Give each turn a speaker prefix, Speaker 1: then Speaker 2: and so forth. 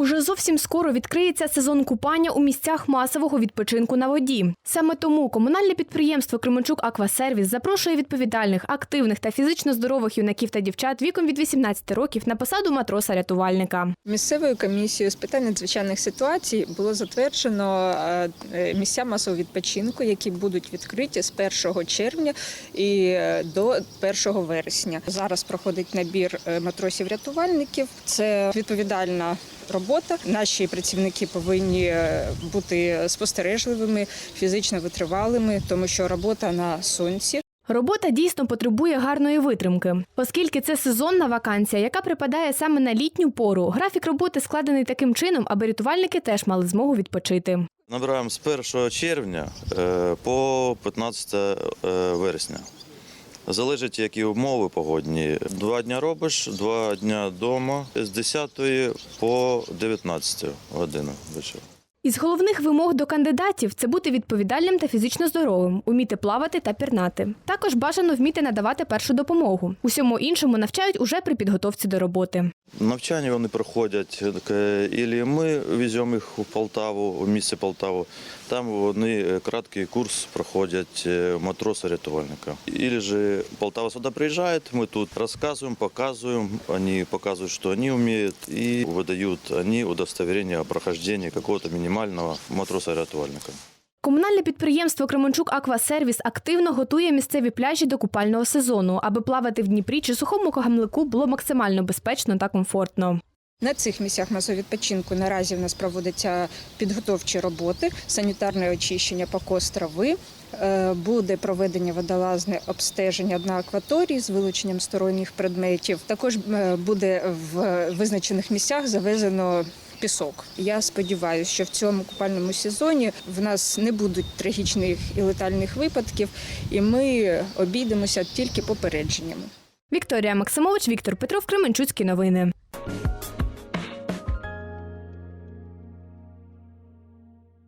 Speaker 1: Уже зовсім скоро відкриється сезон купання у місцях масового відпочинку на воді. Саме тому комунальне підприємство Кременчук Аквасервіс запрошує відповідальних, активних та фізично здорових юнаків та дівчат віком від 18 років на посаду матроса-рятувальника.
Speaker 2: Місцевою комісією з питань надзвичайних ситуацій було затверджено е, е, місця масового відпочинку, які будуть відкриті з 1 червня і е, до 1 вересня. Зараз проходить набір матросів-рятувальників. Це відповідальна робота. Наші працівники повинні е, бути спостережливими, фізично витривалими, тому що робота на сонці.
Speaker 1: Робота дійсно потребує гарної витримки, оскільки це сезонна вакансія, яка припадає саме на літню пору. Графік роботи складений таким чином, аби рятувальники теж мали змогу відпочити.
Speaker 3: Набираємо з 1 червня е, по 15 е, вересня. Залежить, які умови погодні. Два дня робиш, два дня вдома з 10 по 19 годину вечора.
Speaker 1: Із головних вимог до кандидатів це бути відповідальним та фізично здоровим, уміти плавати та пірнати. Також бажано вміти надавати першу допомогу. Усьому іншому навчають уже при підготовці до роботи.
Speaker 3: Навчання вони проходять, е, ілі ми веземо їх у Полтаву, у місце Полтаву. Там вони е, краткий курс проходять е, матроса-рятувальника. Ілі ж Полтава сюди приїжджає, ми тут розказуємо, показуємо, вони показують, що вони вміють, і видають вони удостоверення о прохождении какого-то мінімального матроса-рятувальника.
Speaker 1: Комунальне підприємство Кременчук Аквасервіс активно готує місцеві пляжі до купального сезону, аби плавати в Дніпрі чи сухому Кагамлику було максимально безпечно та комфортно.
Speaker 2: На цих місцях масового відпочинку наразі в нас проводяться підготовчі роботи, санітарне очищення покос трави. Е, Буде проведення водолазне обстеження на акваторії з вилученням сторонніх предметів. Також е, буде в визначених місцях завезено пісок. Я сподіваюся, що в цьому купальному сезоні в нас не будуть трагічних і летальних випадків, і ми обійдемося тільки попередженнями.
Speaker 1: Вікторія Максимович, Віктор Петров, Кременчуцькі новини.